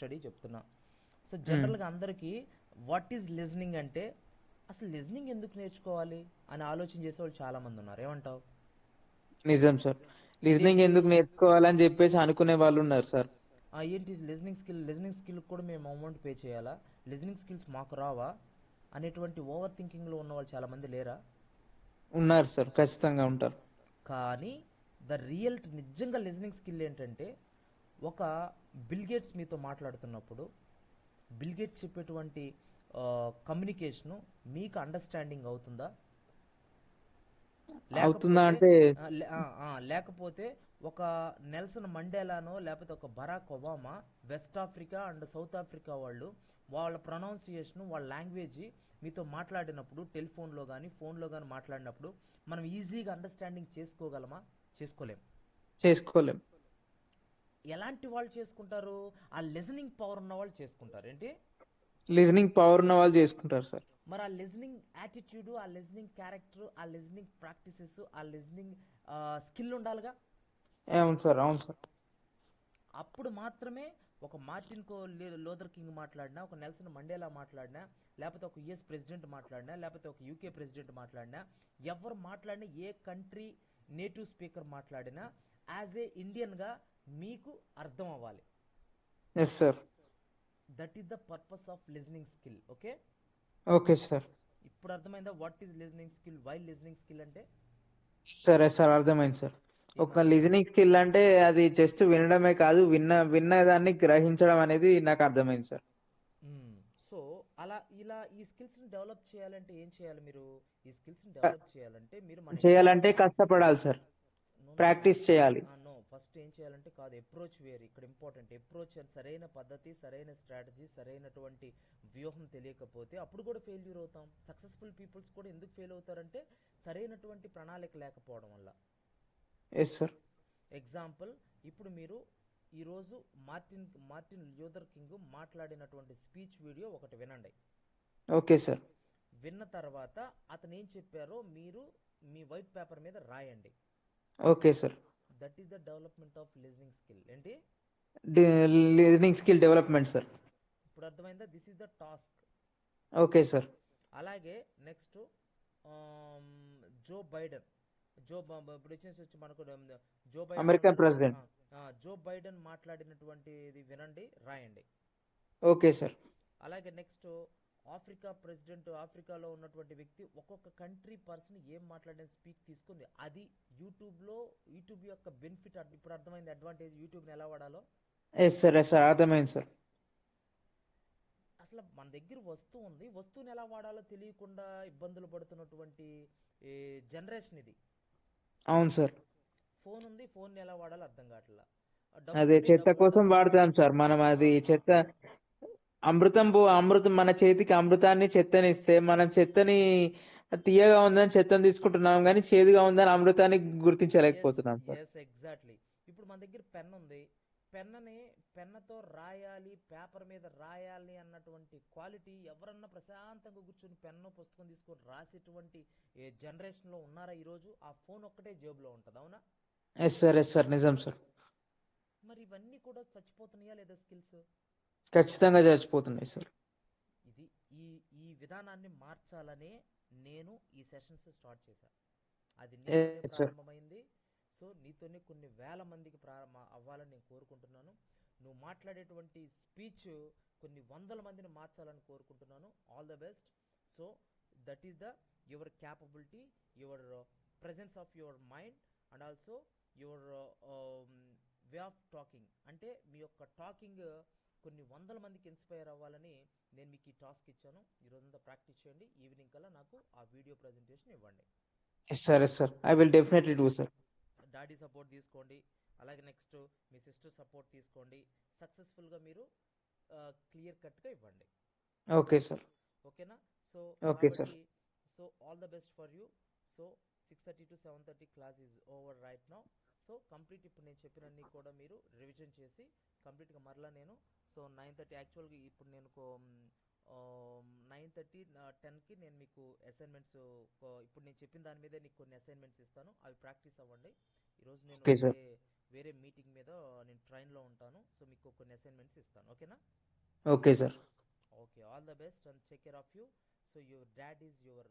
Study చెప్తున్నా. So జనరల్గా అందరికీ వాట్ ఈజ్ లిజనింగ్ అంటే అసలు లిజనింగ్ ఎందుకు నేర్చుకోవాలి అని ఆలోచన చేసేవాళ్ళు చాలా మంది ఉన్నారు. ఏమంటావు? నిజం సార్. లిజనింగ్ ఎందుకు నేర్చుకోవాలని చెప్పేసి అనుకునే వాళ్ళు ఉన్నారు సార్. ఏంటి? లిజనింగ్ స్కిల్ లిజనింగ్ స్కిల్ కూడా మేము అమౌంట్ పే చేయాలా? లిజనింగ్ స్కిల్స్ మాకు రావా? అనేటువంటి ఓవర్ థింకింగ్లో ఉన్న వాళ్ళు చాలా మంది లేరా? ఉన్నారు సార్. ఖచ్చితంగా ఉంటారు. కానీ ద రియల్ నిజంగా లిజనింగ్ స్కిల్ ఏంటంటే ఒక బిల్ గేట్స్ మీతో మాట్లాడుతున్నప్పుడు బిల్ గేట్స్ చెప్పేటువంటి కమ్యూనికేషను మీకు అండర్స్టాండింగ్ అవుతుందా? అవుతుందా అంటే లేకపోతే ఒక నెల్సన్ మండేలానో లేకపోతే ఒక Barack Obama West Africa and South Africa వాళ్ళు వాళ్ళ ప్రొనౌన్సియేషన్ వాళ్ళ లాంగ్వేజ్ మీతో మాట్లాడినప్పుడు టెలిఫోన్లో కానీ ఫోన్లో కానీ మాట్లాడినప్పుడు మనం ఈజీగా అండర్స్టాండింగ్ చేసుకోగలమా? చేసుకోలేం. చేసుకోలేం. ఎలాంటి వాళ్ళు చేసుకుంటారు? ఆ లిజనింగ్ పవర్ ఉన్న వాళ్ళు చేసుకుంటారు. ఏంటి? లిజనింగ్ పవర్ ఉన్న వాళ్ళు చేసుకుంటారు సార్. మరి ఆ లిజనింగ్ యాటిట్యూడ్ ఆ లిజనింగ్ క్యారెక్టర్ ఆ లిజనింగ్ ప్రాక్టీసెస్ ఆ లిజనింగ్ స్కిల్ ఉండాలిగా? అవును సార్ అవును సార్. అప్పుడు మాత్రమే ఒక మార్టిన్ కో లోదర్ కింగ్ మాట్లాడినా ఒక నెల్సన్ మండేలా మాట్లాడినా లేకపోతే ఒక యుఎస్ ప్రెసిడెంట్ మాట్లాడినా లేకపోతే ఒక యూకే ప్రెసిడెంట్ మాట్లాడినా ఎవరు మాట్లాడినా ఏ కంట్రీ నేటివ్ స్పీకర్ మాట్లాడినా యాజ్ ఏ ఇండియన్గా మీకు అర్థం అవ్వాలి. Yes sir that is the purpose of listening skill okay okay sir ఇప్పుడు అర్థమైందా? What is listening skill why listening skill అంటే? సరే సార్ అర్థమైంది సార్ ఒక లిజనింగ్ స్కిల్ అంటే అది జస్ట్ వినడమే కాదు విన్న విన్నదాన్ని గ్రహించడం అనేది నాకు అర్థమైంది సార్ సో అలా ఇలా ఈ స్కిల్స్ని డెవలప్ చేయాలంటే ఏం చేయాలి మీరు? ఈ స్కిల్స్ని డెవలప్ చేయాలంటే మీరు చేయాలంటే కష్టపడాలి సార్ ప్రాక్టీస్ చేయాలి. నో ఫస్ట్ ఏం చేయాలంటే కాదు అప్రోచ్ వేరు. ఇక్కడ ఇంపార్టెంట్ అప్రోచ్ సరైన పద్ధతి సరైన స్ట్రాటజీ సరైనటువంటి వ్యూహం తెలియకపోతే అప్పుడు కూడా ఫెయిల్యూర్ అవుతాం. సక్సెస్ఫుల్ పీపుల్స్ కూడా ఎందుకు ఫెయిల్ అవుతారంటే సరైనటువంటి ప్రణాళిక లేకపోవడం వల్ల. ఎస్ సార్ ఎగ్జాంపుల్ ఇప్పుడు మీరు ఈరోజు మార్టిన్ మార్టిన్ ల్యూథర్ కింగ్ మాట్లాడినటువంటి స్పీచ్ వీడియో ఒకటి వినండి. ఓకే సార్ విన్న తర్వాత అతను ఏం చెప్పారో మీరు మీ వైట్ పేపర్ మీద రాయండి. Okay sir that is the development of listening skill ఏంటి లిజనింగ్ స్కిల్ డెవలప్మెంట్ సార్ ఇప్పుడు అర్థమైందా? This is the task okay sir అలాగే నెక్స్ట్ జో బైడెన్ జో ఇప్పుడు వచ్చి మనకు Joe Biden American. President. Joe Biden మాట్లాడినటువంటిది వినండి రాయండి. ఓకే సార్ అలాగే నెక్స్ట్ ఆఫ్రికా ప్రెసిడెంట్ ఆఫ్రికాలో ఉన్నటువంటి వ్యక్తి ఒక్కొక్క కంట్రీ పర్సన్ ఏం మాట్లాడిన స్పీక్ తీసుకుంది. అది యూట్యూబ్లో యూట్యూబ్ యొక్క బెనిఫిట్ ఇప్పుడు అర్థమైంది అడ్వాంటేజ్ యూట్యూబ్ని ఎలా వాడాలో? ఎస్ సార్ ఎస్ సార్ అర్థమైంది సార్. అసలు మన దగ్గర వస్తువు ఉంది. వస్తువుని ఎలా వాడాలో తెలియకుండా ఇబ్బందులు పడుతున్నటువంటి జనరేషన్ ఇది. అవును సార్. ఫోన్ ఉంది ఫోన్ ఎలా వాడాలో అర్థం కావట్లా. అదే చెత్త కోసం వాడతాం సార్. మనం అది చెత్త అమృతం పో అమృతం మన చేతికి అమృతాన్ని చెత్తని ఇస్తే మనం చెత్తని తీయగా ఉందని చెత్తని తీసుకుంటున్నాం కానీ చేదుగా ఉందని అమృతాన్ని గుర్తించలేకపోతున్నాం సార్. ఎస్ ఎగ్జాక్ట్లీ ఇప్పుడు మన దగ్గర పెన్ ఉంది. పెన్నని పెన్నతో రాయాలి పేపర్ మీద రాయాలి అన్నటువంటి క్వాలిటీ ఎవరన్నా ప్రశాంతంగా కూర్చొని పెన్ను పుస్తకం తీసుకొని రాసేటువంటి జనరేషన్లో ఉన్నారా ఈరోజు? ఆ ఫోన్ ఒక్కటే జేబులో ఉంటుంది అవునా? ఎస్ సార్ ఎస్ సార్ నిజం సార్ మరి ఇవన్నీ కూడా చచ్చిపోతున్నాయా లేదా స్కిల్స్? ఖచ్చితంగా చచ్చిపోతున్నాయి సార్. ఇది ఈ ఈ విధానాన్ని మార్చాలనే నేను ఈ సెషన్స్ స్టార్ట్ చేశాను అది. ప్రారంభమైంది. సో నీతోనే కొన్ని వేల మందికి ప్రారంభ అవ్వాలని నేను కోరుకుంటున్నాను. నువ్వు మాట్లాడేటువంటి స్పీచ్ కొన్ని వందల మందిని మార్చాలని కోరుకుంటున్నాను. All the best. So that is the your capability your presence of your mind and also your way of talking. అంటే మీ యొక్క టాకింగ్ కొన్ని వందల మందికి ఇన్స్పైర్ అవ్వాలని నేను మీకు ఈ టాస్క్ ఇచ్చాను. ఈ రోజంతా ప్రాక్టీస్ చేయండి. ఈవినింగ్ కల్లా నాకు ఆ వీడియో ప్రజెంటేషన్ ఇవ్వండి. Sir sir I will definitely do sir daddy support తీసుకోండి. అలాగే నెక్స్ట్ మీ సిస్టర్ సపోర్ట్ తీసుకోండి. సక్సెస్ఫుల్గా మీరు క్లియర్ కట్గా ఇవ్వండి. ఓకే సార్ ఓకేనా so Okay, sir. So all the best for you so six thirty to seven thirty class is over right now so complete ఇప్పుడు నేను చెప్పినన్ని కూడా మీరు రివిజన్ చేసి కంప్లీట్గా మరలా నేను సో నైన్ థర్టీ యాక్చువల్గా ఇప్పుడు నేను నైన్ థర్టీ టెన్కి నేను మీకు అసైన్మెంట్స్ ఇప్పుడు నేను చెప్పిన దాని మీదే నీకు కొన్ని అసైన్మెంట్స్ ఇస్తాను. అవి ప్రాక్టీస్ అవ్వండి. ఈరోజు నేను. వేరే మీటింగ్ మీద నేను ట్రైన్లో ఉంటాను. సో మీకు కొన్ని అసైన్మెంట్స్ ఇస్తాను. ఓకేనా? Okay sir. Okay all the best and take care of you so your dad is your